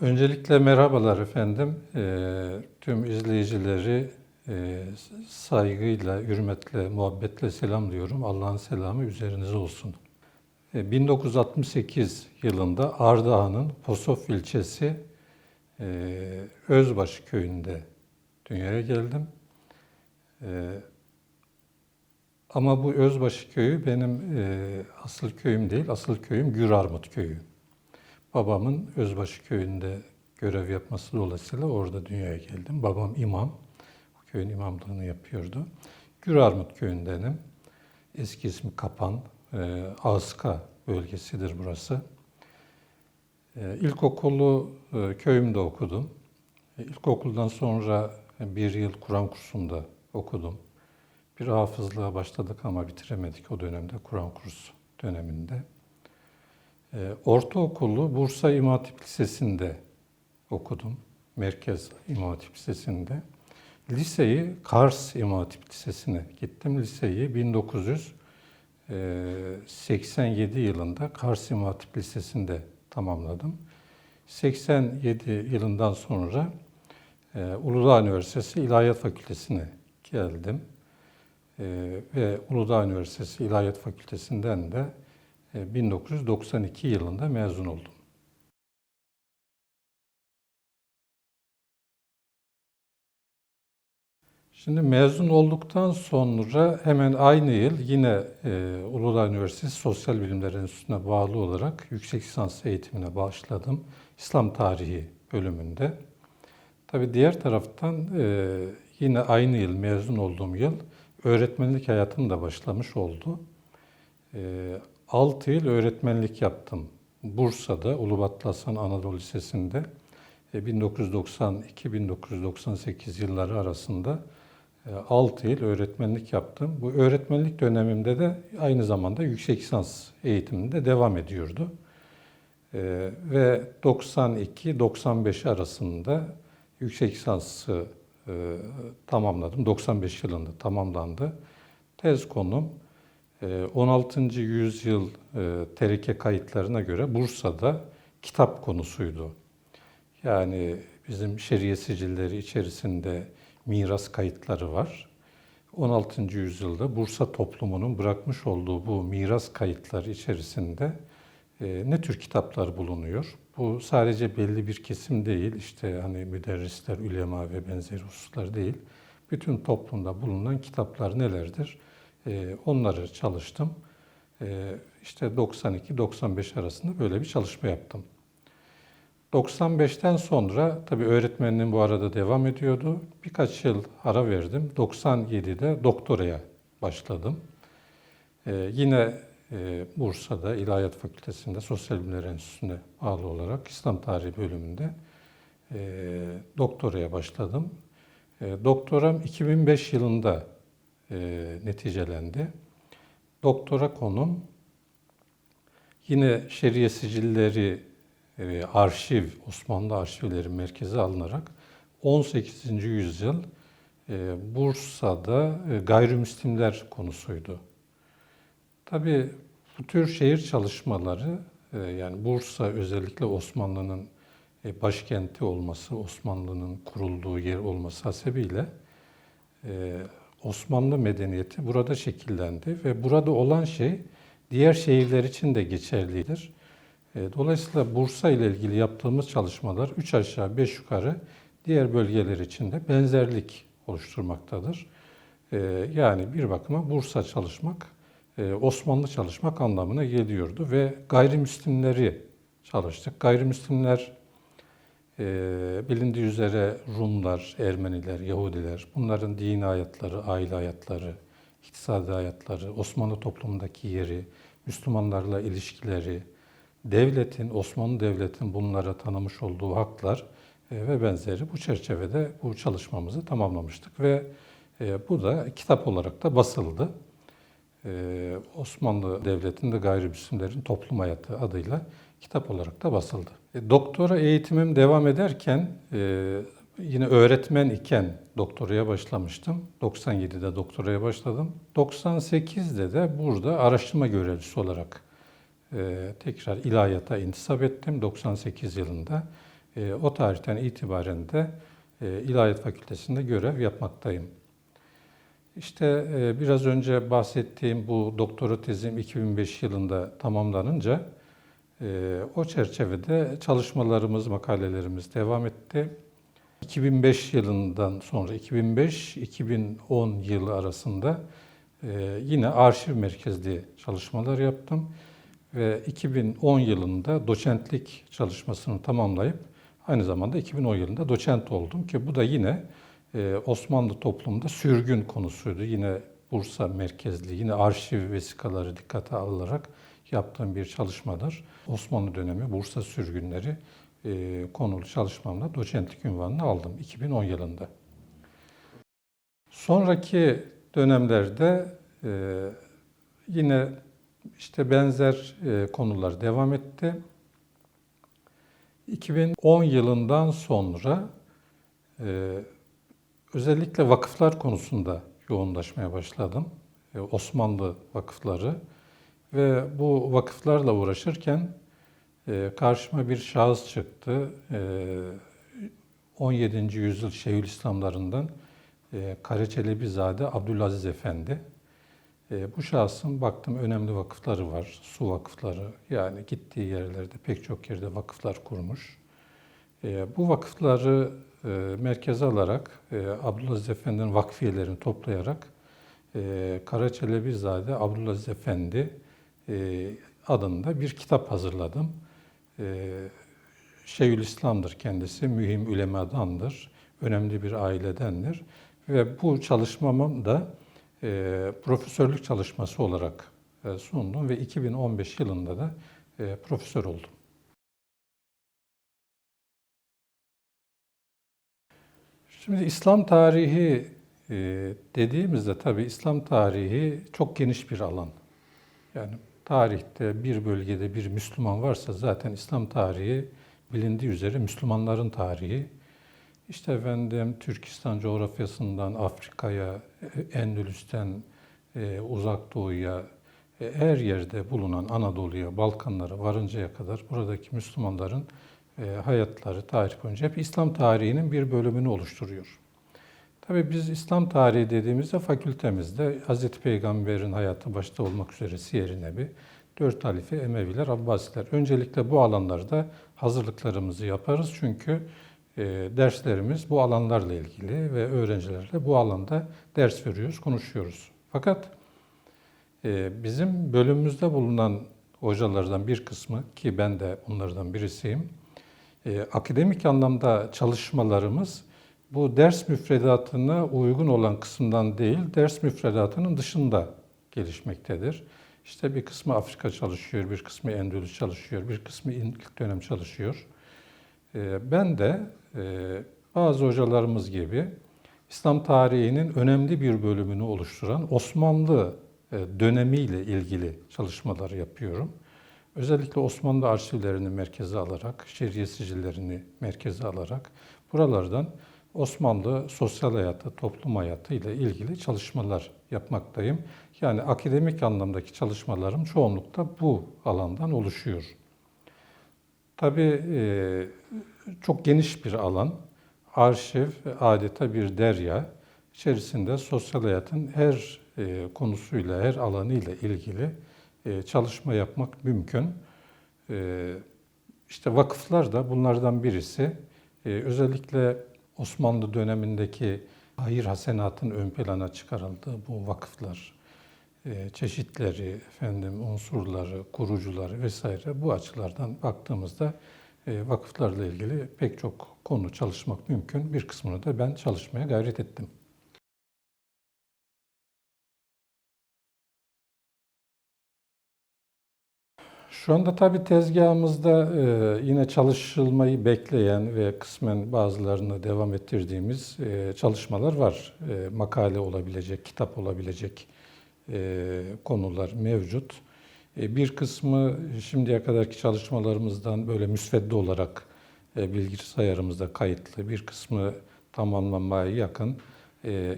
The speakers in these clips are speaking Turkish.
Öncelikle merhabalar efendim. Ee, tüm izleyicileri e, saygıyla, hürmetle, muhabbetle selamlıyorum. Allah'ın selamı üzerinize olsun. Ee, 1968 yılında Ardahan'ın Posof ilçesi e, Özbaşı köyünde dünyaya geldim. Ee, ama bu Özbaşı köyü benim e, asıl köyüm değil, asıl köyüm Gürarmut köyü. Babamın Özbaşı köyünde görev yapması dolayısıyla orada dünyaya geldim. Babam imam, o köyün imamlığını yapıyordu. Gürarmut köyündenim. Eski ismi Kapan, e, Ağızka bölgesidir burası. E, ilkokulu e, köyümde okudum. E, ilkokuldan sonra bir yıl Kur'an kursunda okudum. Bir hafızlığa başladık ama bitiremedik o dönemde Kur'an kursu döneminde. E, ortaokulu Bursa İmam Lisesi'nde okudum. Merkez İmam Lisesi'nde. Liseyi Kars İmam Lisesi'ne gittim. Liseyi 1987 yılında Kars İmam Lisesi'nde tamamladım. 87 yılından sonra e, Uludağ Üniversitesi İlahiyat Fakültesi'ne geldim. E, ve Uludağ Üniversitesi İlahiyat Fakültesi'nden de e, 1992 yılında mezun oldum. Şimdi mezun olduktan sonra hemen aynı yıl yine e, Uludağ Üniversitesi Sosyal Bilimler Enstitüsü'ne bağlı olarak yüksek lisans eğitimine başladım. İslam Tarihi bölümünde. Tabii diğer taraftan e, yine aynı yıl mezun olduğum yıl öğretmenlik hayatım da başlamış oldu. E, 6 yıl öğretmenlik yaptım. Bursa'da Ulubatlı Hasan Anadolu Lisesi'nde 1992-1998 yılları arasında 6 yıl öğretmenlik yaptım. Bu öğretmenlik dönemimde de aynı zamanda yüksek lisans eğitiminde devam ediyordu. Ee, ve 92-95 arasında yüksek lisansı e, tamamladım. 95 yılında tamamlandı. Tez konum 16. yüzyıl e, tereke kayıtlarına göre Bursa'da kitap konusuydu. Yani bizim şeriye sicilleri içerisinde miras kayıtları var. 16. yüzyılda Bursa toplumunun bırakmış olduğu bu miras kayıtları içerisinde e, ne tür kitaplar bulunuyor? Bu sadece belli bir kesim değil, işte hani müderrisler, ulema ve benzeri hususlar değil. Bütün toplumda bulunan kitaplar nelerdir? E, onları çalıştım. E, işte 92-95 arasında böyle bir çalışma yaptım. 95'ten sonra tabii öğretmenliğim bu arada devam ediyordu. Birkaç yıl ara verdim. 97'de doktoraya başladım. Ee, yine e, Bursa'da İlahiyat Fakültesi'nde Sosyal Bilimler Enstitüsü'ne bağlı olarak İslam Tarihi bölümünde e, doktoraya başladım. E, doktoram 2005 yılında e, neticelendi. Doktora konum yine şeriye sicilleri e, arşiv, Osmanlı arşivleri merkeze alınarak 18. yüzyıl e, Bursa'da e, gayrimüslimler konusuydu. Tabii bu tür şehir çalışmaları yani Bursa özellikle Osmanlı'nın başkenti olması, Osmanlı'nın kurulduğu yer olması hasebiyle Osmanlı medeniyeti burada şekillendi ve burada olan şey diğer şehirler için de geçerlidir. E, dolayısıyla Bursa ile ilgili yaptığımız çalışmalar 3 aşağı 5 yukarı diğer bölgeler için de benzerlik oluşturmaktadır. E, yani bir bakıma Bursa çalışmak, e, Osmanlı çalışmak anlamına geliyordu ve gayrimüslimleri çalıştık. Gayrimüslimler bilindiği üzere Rumlar, Ermeniler, Yahudiler, bunların dini hayatları, aile hayatları, iktisadi hayatları, Osmanlı toplumundaki yeri, Müslümanlarla ilişkileri, devletin, Osmanlı Devleti'nin bunlara tanımış olduğu haklar e, ve benzeri bu çerçevede bu çalışmamızı tamamlamıştık ve e, bu da kitap olarak da basıldı. E, Osmanlı Devleti'nde gayrimüslimlerin toplum hayatı adıyla kitap olarak da basıldı. Doktora eğitimim devam ederken yine öğretmen iken doktoraya başlamıştım. 97'de doktoraya başladım. 98'de de burada araştırma görevlisi olarak e, tekrar ilahiyata intisap ettim 98 yılında E, o tarihten itibaren de e, İlahiyat Fakültesi'nde görev yapmaktayım. İşte e, biraz önce bahsettiğim bu doktora tezim 2005 yılında tamamlanınca e, o çerçevede çalışmalarımız, makalelerimiz devam etti. 2005 yılından sonra 2005-2010 yılı arasında e, yine arşiv merkezli çalışmalar yaptım ve 2010 yılında doçentlik çalışmasını tamamlayıp aynı zamanda 2010 yılında doçent oldum ki bu da yine Osmanlı toplumunda sürgün konusuydu. Yine Bursa merkezli, yine arşiv vesikaları dikkate alınarak yaptığım bir çalışmadır. Osmanlı dönemi Bursa sürgünleri e, konulu çalışmamla doçentlik unvanını aldım 2010 yılında. Sonraki dönemlerde e, yine işte benzer e, konular devam etti. 2010 yılından sonra özellikle vakıflar konusunda yoğunlaşmaya başladım. E, Osmanlı vakıfları ve bu vakıflarla uğraşırken e, karşıma bir şahıs çıktı. E, 17. yüzyıl Şeyhülislamlarından e, Karaçelebizade Abdülaziz Efendi. E, bu şahsın baktım önemli vakıfları var, su vakıfları. Yani gittiği yerlerde pek çok yerde vakıflar kurmuş. E, bu vakıfları e, merkeze alarak e, Abdülaziz Efendi'nin vakfiyelerini toplayarak e, Karaçelebizade Abdülaziz Efendi e, adında bir kitap hazırladım. E, Şeyhülislam'dır kendisi, mühim ülemadandır, önemli bir ailedendir. Ve bu çalışmamı da e, profesörlük çalışması olarak e, sundum ve 2015 yılında da e, profesör oldum. Şimdi İslam tarihi e, dediğimizde tabii İslam tarihi çok geniş bir alan. Yani tarihte bir bölgede bir Müslüman varsa zaten İslam tarihi bilindiği üzere Müslümanların tarihi. İşte efendim Türkistan coğrafyasından Afrika'ya, Endülüs'ten e, Uzak Doğu'ya, e, her yerde bulunan Anadolu'ya, Balkanlara varıncaya kadar buradaki Müslümanların hayatları, tarih boyunca hep İslam tarihinin bir bölümünü oluşturuyor. Tabii biz İslam tarihi dediğimizde fakültemizde Hz. Peygamber'in hayatı başta olmak üzere Siyer-i Nebi, dört halife, Emeviler, Abbasiler. Öncelikle bu alanlarda hazırlıklarımızı yaparız çünkü e, derslerimiz bu alanlarla ilgili ve öğrencilerle bu alanda ders veriyoruz, konuşuyoruz. Fakat e, bizim bölümümüzde bulunan hocalardan bir kısmı ki ben de onlardan birisiyim, e, akademik anlamda çalışmalarımız bu ders müfredatına uygun olan kısımdan değil, ders müfredatının dışında gelişmektedir. İşte bir kısmı Afrika çalışıyor, bir kısmı Endülüs çalışıyor, bir kısmı ilk dönem çalışıyor. E, ben de e, bazı hocalarımız gibi İslam tarihinin önemli bir bölümünü oluşturan Osmanlı e, dönemiyle ilgili çalışmalar yapıyorum. Özellikle Osmanlı arşivlerini merkeze alarak, şeriye sicillerini merkeze alarak buralardan Osmanlı sosyal hayatı, toplum hayatı ile ilgili çalışmalar yapmaktayım. Yani akademik anlamdaki çalışmalarım çoğunlukla bu alandan oluşuyor. Tabii e, çok geniş bir alan. Arşiv adeta bir derya. İçerisinde sosyal hayatın her e, konusuyla, her alanıyla ilgili çalışma yapmak mümkün. İşte vakıflar da bunlardan birisi. Özellikle Osmanlı dönemindeki hayır hasenatın ön plana çıkarıldığı bu vakıflar, çeşitleri, efendim unsurları, kurucuları vesaire bu açılardan baktığımızda vakıflarla ilgili pek çok konu çalışmak mümkün. Bir kısmını da ben çalışmaya gayret ettim. Şu anda tabii tezgahımızda e, yine çalışılmayı bekleyen ve kısmen bazılarını devam ettirdiğimiz e, çalışmalar var. E, makale olabilecek, kitap olabilecek konular mevcut. Bir kısmı şimdiye kadarki çalışmalarımızdan böyle müsvedde olarak bilgisayarımızda kayıtlı, bir kısmı tamamlanmaya yakın.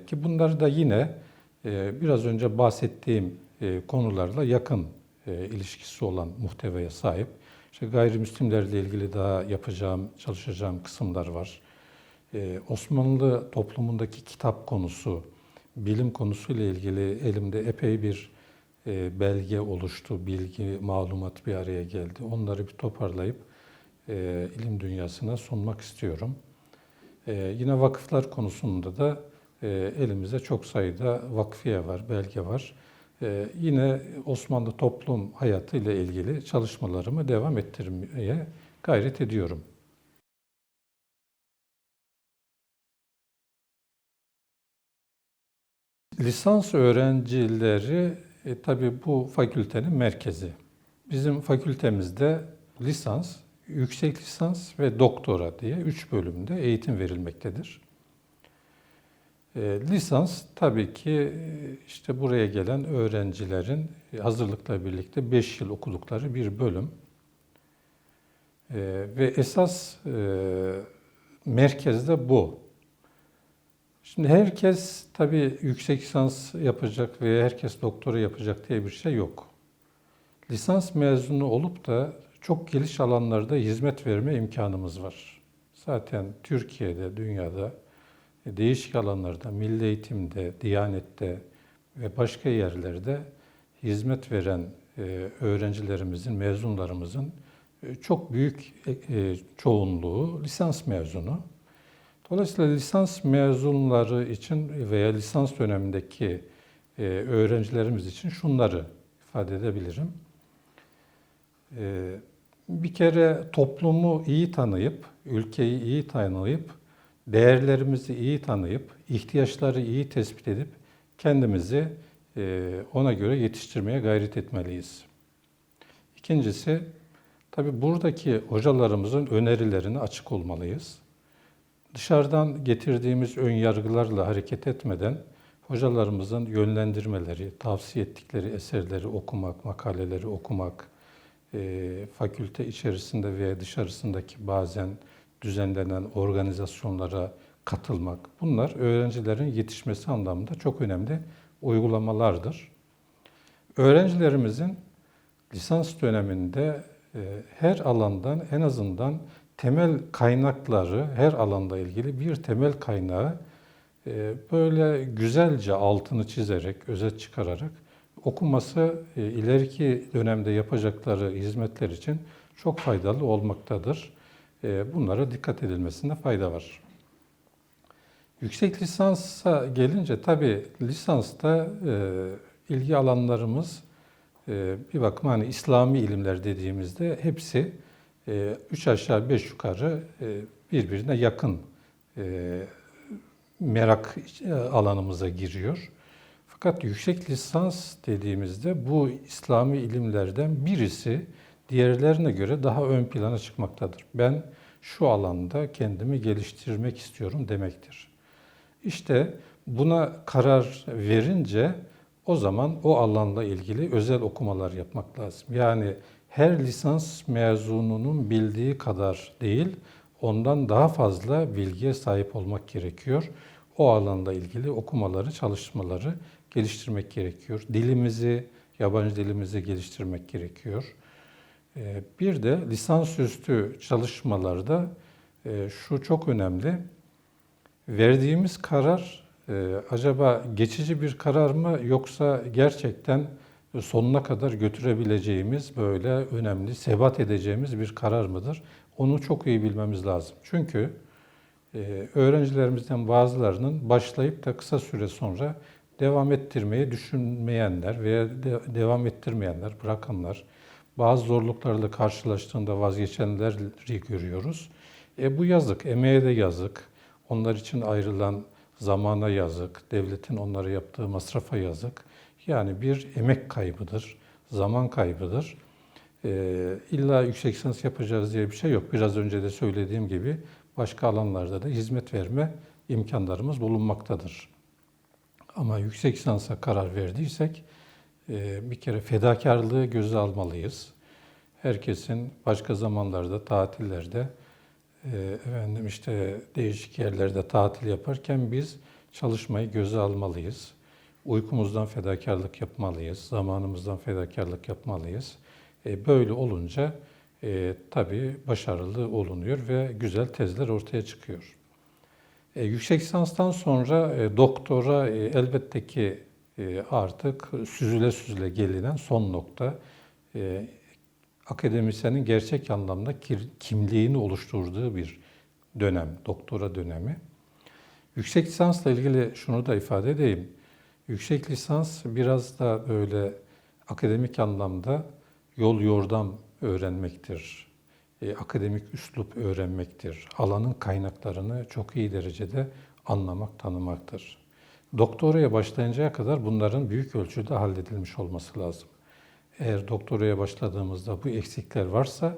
Ki bunları da yine biraz önce bahsettiğim konularla yakın ilişkisi olan muhtevaya sahip. İşte gayrimüslimlerle ilgili daha yapacağım, çalışacağım kısımlar var. Ee, Osmanlı toplumundaki kitap konusu, bilim konusuyla ilgili elimde epey bir e, belge oluştu, bilgi, malumat bir araya geldi. Onları bir toparlayıp e, ilim dünyasına sunmak istiyorum. E, yine vakıflar konusunda da e, elimizde çok sayıda vakfiye var, belge var. E, yine Osmanlı toplum hayatı ile ilgili çalışmalarımı devam ettirmeye gayret ediyorum. Lisans öğrencileri e, tabii bu fakültenin merkezi. Bizim fakültemizde lisans, yüksek lisans ve doktora diye üç bölümde eğitim verilmektedir. E, lisans tabii ki e, işte buraya gelen öğrencilerin hazırlıkla birlikte 5 yıl okudukları bir bölüm. E, ve esas e, merkezde bu. Şimdi herkes tabii yüksek lisans yapacak veya herkes doktora yapacak diye bir şey yok. Lisans mezunu olup da çok geniş alanlarda hizmet verme imkanımız var. Zaten Türkiye'de, dünyada değişik alanlarda, milli eğitimde, diyanette ve başka yerlerde hizmet veren e, öğrencilerimizin, mezunlarımızın e, çok büyük çoğunluğu lisans mezunu. Dolayısıyla lisans mezunları için veya lisans dönemindeki e, öğrencilerimiz için şunları ifade edebilirim. E, bir kere toplumu iyi tanıyıp, ülkeyi iyi tanıyıp, değerlerimizi iyi tanıyıp, ihtiyaçları iyi tespit edip kendimizi e, ona göre yetiştirmeye gayret etmeliyiz. İkincisi, tabii buradaki hocalarımızın önerilerine açık olmalıyız dışarıdan getirdiğimiz ön yargılarla hareket etmeden hocalarımızın yönlendirmeleri, tavsiye ettikleri eserleri okumak, makaleleri okumak, e, fakülte içerisinde veya dışarısındaki bazen düzenlenen organizasyonlara katılmak. Bunlar öğrencilerin yetişmesi anlamında çok önemli uygulamalardır. Öğrencilerimizin lisans döneminde e, her alandan en azından temel kaynakları her alanda ilgili bir temel kaynağı e, böyle güzelce altını çizerek, özet çıkararak okuması e, ileriki dönemde yapacakları hizmetler için çok faydalı olmaktadır. E, bunlara dikkat edilmesinde fayda var. Yüksek lisansa gelince tabi lisansta ilgi alanlarımız bir bakıma hani İslami ilimler dediğimizde hepsi e, üç aşağı beş yukarı e, birbirine yakın e, merak alanımıza giriyor. Fakat yüksek lisans dediğimizde bu İslami ilimlerden birisi diğerlerine göre daha ön plana çıkmaktadır. Ben şu alanda kendimi geliştirmek istiyorum demektir. İşte buna karar verince o zaman o alanla ilgili özel okumalar yapmak lazım. Yani her lisans mezununun bildiği kadar değil, ondan daha fazla bilgiye sahip olmak gerekiyor. O alanda ilgili okumaları, çalışmaları geliştirmek gerekiyor. Dilimizi, yabancı dilimizi geliştirmek gerekiyor. Ee, bir de lisansüstü çalışmalarda e, şu çok önemli. Verdiğimiz karar e, acaba geçici bir karar mı yoksa gerçekten sonuna kadar götürebileceğimiz böyle önemli, sebat edeceğimiz bir karar mıdır? Onu çok iyi bilmemiz lazım. Çünkü e, öğrencilerimizden bazılarının başlayıp da kısa süre sonra devam ettirmeyi düşünmeyenler veya de, devam ettirmeyenler, bırakanlar, bazı zorluklarla karşılaştığında vazgeçenleri görüyoruz. E, bu yazık, emeğe de yazık. Onlar için ayrılan zamana yazık, devletin onlara yaptığı masrafa yazık. Yani bir emek kaybıdır, zaman kaybıdır. Ee, illa yüksek lisans yapacağız diye bir şey yok. Biraz önce de söylediğim gibi başka alanlarda da hizmet verme imkanlarımız bulunmaktadır. Ama yüksek lisansa karar verdiysek e, bir kere fedakarlığı göze almalıyız. Herkesin başka zamanlarda, tatillerde, e, efendim işte değişik yerlerde tatil yaparken biz çalışmayı göze almalıyız. Uykumuzdan fedakarlık yapmalıyız, zamanımızdan fedakarlık yapmalıyız. E, böyle olunca e, tabii başarılı olunuyor ve güzel tezler ortaya çıkıyor. Yüksek lisanstan sonra doktora elbette ki artık süzüle süzüle gelinen son nokta e, akademisyenin gerçek anlamda kimliğini oluşturduğu bir dönem, doktora dönemi. Yüksek lisansla ilgili şunu da ifade edeyim. Yüksek lisans biraz da böyle akademik anlamda yol yordam öğrenmektir. E, akademik üslup öğrenmektir. Alanın kaynaklarını çok iyi derecede anlamak, tanımaktır. Doktoraya başlayıncaya kadar bunların büyük ölçüde halledilmiş olması lazım. Eğer doktoraya başladığımızda bu eksikler varsa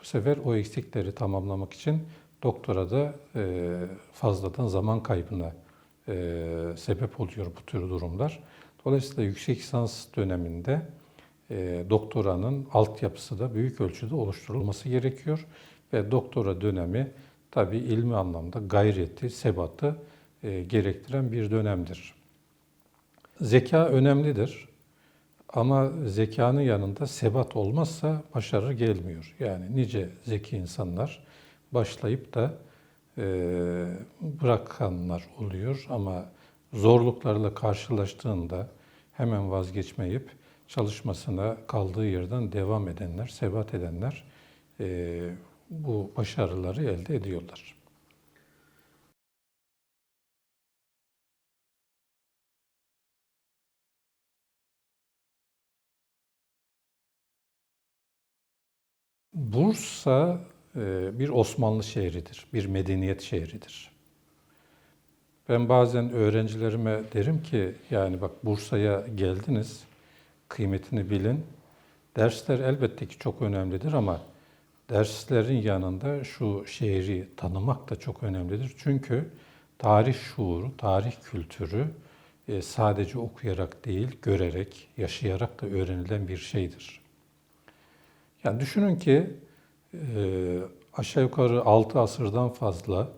bu sefer o eksikleri tamamlamak için doktora da e, fazladan zaman kaybına e, sebep oluyor bu tür durumlar. Dolayısıyla yüksek lisans döneminde e, doktoranın altyapısı da büyük ölçüde oluşturulması gerekiyor. Ve doktora dönemi tabii ilmi anlamda gayreti, sebatı gerektiren bir dönemdir. Zeka önemlidir. Ama zekanın yanında sebat olmazsa başarı gelmiyor. Yani nice zeki insanlar başlayıp da e, bırakanlar oluyor ama zorluklarla karşılaştığında hemen vazgeçmeyip çalışmasına kaldığı yerden devam edenler, sebat edenler e, bu başarıları elde ediyorlar. Bursa e, bir Osmanlı şehridir, bir medeniyet şehridir. Ben bazen öğrencilerime derim ki yani bak Bursa'ya geldiniz, kıymetini bilin. Dersler elbette ki çok önemlidir ama derslerin yanında şu şehri tanımak da çok önemlidir. Çünkü tarih şuuru, tarih kültürü e, sadece okuyarak değil, görerek, yaşayarak da öğrenilen bir şeydir. Yani düşünün ki aşağı yukarı 6 asırdan fazla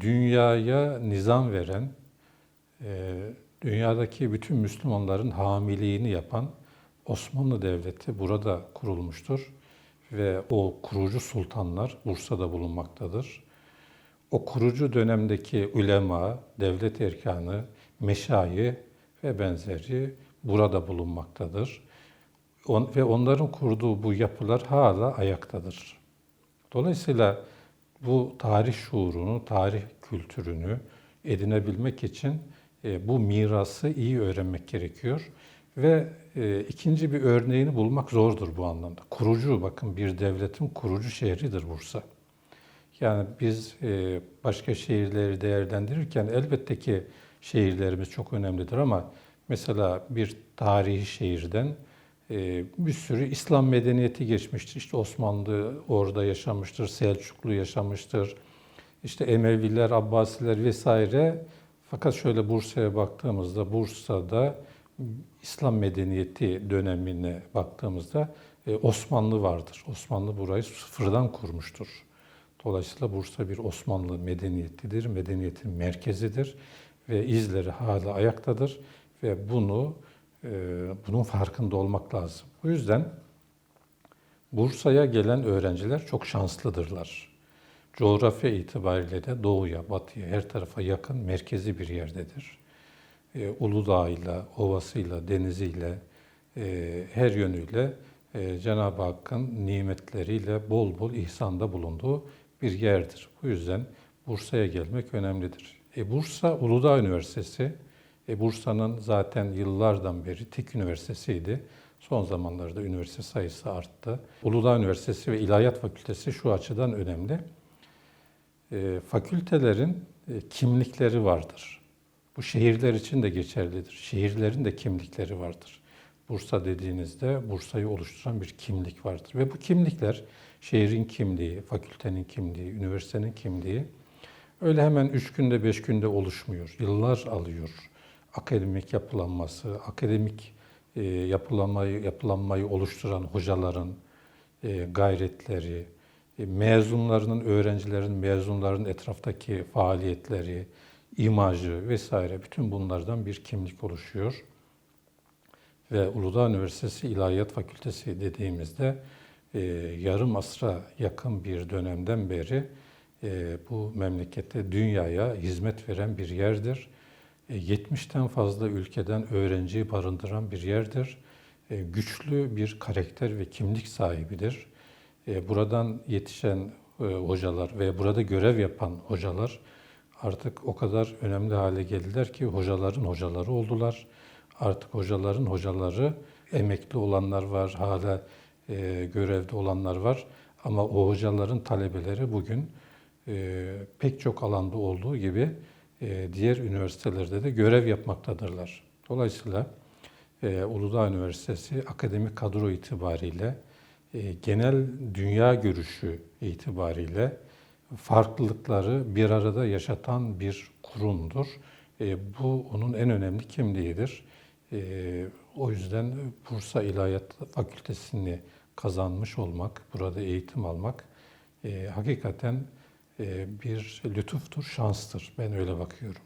dünyaya nizam veren, dünyadaki bütün Müslümanların hamiliğini yapan Osmanlı Devleti burada kurulmuştur. Ve o kurucu sultanlar Bursa'da bulunmaktadır. O kurucu dönemdeki ulema, devlet erkanı, meşayi ve benzeri burada bulunmaktadır. On, ve onların kurduğu bu yapılar hala ayaktadır. Dolayısıyla bu tarih şuurunu, tarih kültürünü edinebilmek için e, bu mirası iyi öğrenmek gerekiyor. Ve e, ikinci bir örneğini bulmak zordur bu anlamda. Kurucu, bakın bir devletin kurucu şehridir Bursa. Yani biz e, başka şehirleri değerlendirirken elbette ki şehirlerimiz çok önemlidir ama mesela bir tarihi şehirden bir sürü İslam medeniyeti geçmiştir. İşte Osmanlı orada yaşamıştır, Selçuklu yaşamıştır, işte Emeviler, Abbasiler vesaire. Fakat şöyle Bursa'ya baktığımızda, Bursa'da İslam medeniyeti dönemine baktığımızda e, Osmanlı vardır. Osmanlı burayı sıfırdan kurmuştur. Dolayısıyla Bursa bir Osmanlı medeniyetidir, medeniyetin merkezidir ve izleri hala ayaktadır ve bunu bunun farkında olmak lazım. Bu yüzden Bursa'ya gelen öğrenciler çok şanslıdırlar. Coğrafya itibariyle de doğuya, batıya, her tarafa yakın merkezi bir yerdedir. E, Uludağ'ıyla, ovasıyla, deniziyle, e, her yönüyle e, Cenab-ı Hakk'ın nimetleriyle bol bol ihsanda bulunduğu bir yerdir. Bu yüzden Bursa'ya gelmek önemlidir. E, Bursa Uludağ Üniversitesi, e, Bursa'nın zaten yıllardan beri tek üniversitesiydi. Son zamanlarda üniversite sayısı arttı. Uludağ Üniversitesi ve İlahiyat Fakültesi şu açıdan önemli. E, fakültelerin e, kimlikleri vardır. Bu şehirler için de geçerlidir. Şehirlerin de kimlikleri vardır. Bursa dediğinizde Bursa'yı oluşturan bir kimlik vardır. Ve bu kimlikler şehrin kimliği, fakültenin kimliği, üniversitenin kimliği öyle hemen üç günde, beş günde oluşmuyor. Yıllar alıyor. Akademik yapılanması, akademik e, yapılanmayı, yapılanmayı oluşturan hocaların e, gayretleri, e, mezunlarının, öğrencilerin, mezunların etraftaki faaliyetleri, imajı vesaire bütün bunlardan bir kimlik oluşuyor. Ve Uludağ Üniversitesi İlahiyat Fakültesi dediğimizde e, yarım asra yakın bir dönemden beri e, bu memlekette dünyaya hizmet veren bir yerdir. E, 70'ten fazla ülkeden öğrenciyi barındıran bir yerdir. E, güçlü bir karakter ve kimlik sahibidir. E, buradan yetişen e, hocalar ve burada görev yapan hocalar artık o kadar önemli hale geldiler ki hocaların hocaları oldular. Artık hocaların hocaları emekli olanlar var, hala e, görevde olanlar var. Ama o hocaların talebeleri bugün e, pek çok alanda olduğu gibi e, diğer üniversitelerde de görev yapmaktadırlar. Dolayısıyla e, Uludağ Üniversitesi akademik kadro itibariyle, e, genel dünya görüşü itibariyle farklılıkları bir arada yaşatan bir kurumdur. E, bu onun en önemli kimliğidir. E, o yüzden Bursa İlahiyat Fakültesini kazanmış olmak, burada eğitim almak e, hakikaten e, bir lütuftur, şanstır. Ben öyle bakıyorum.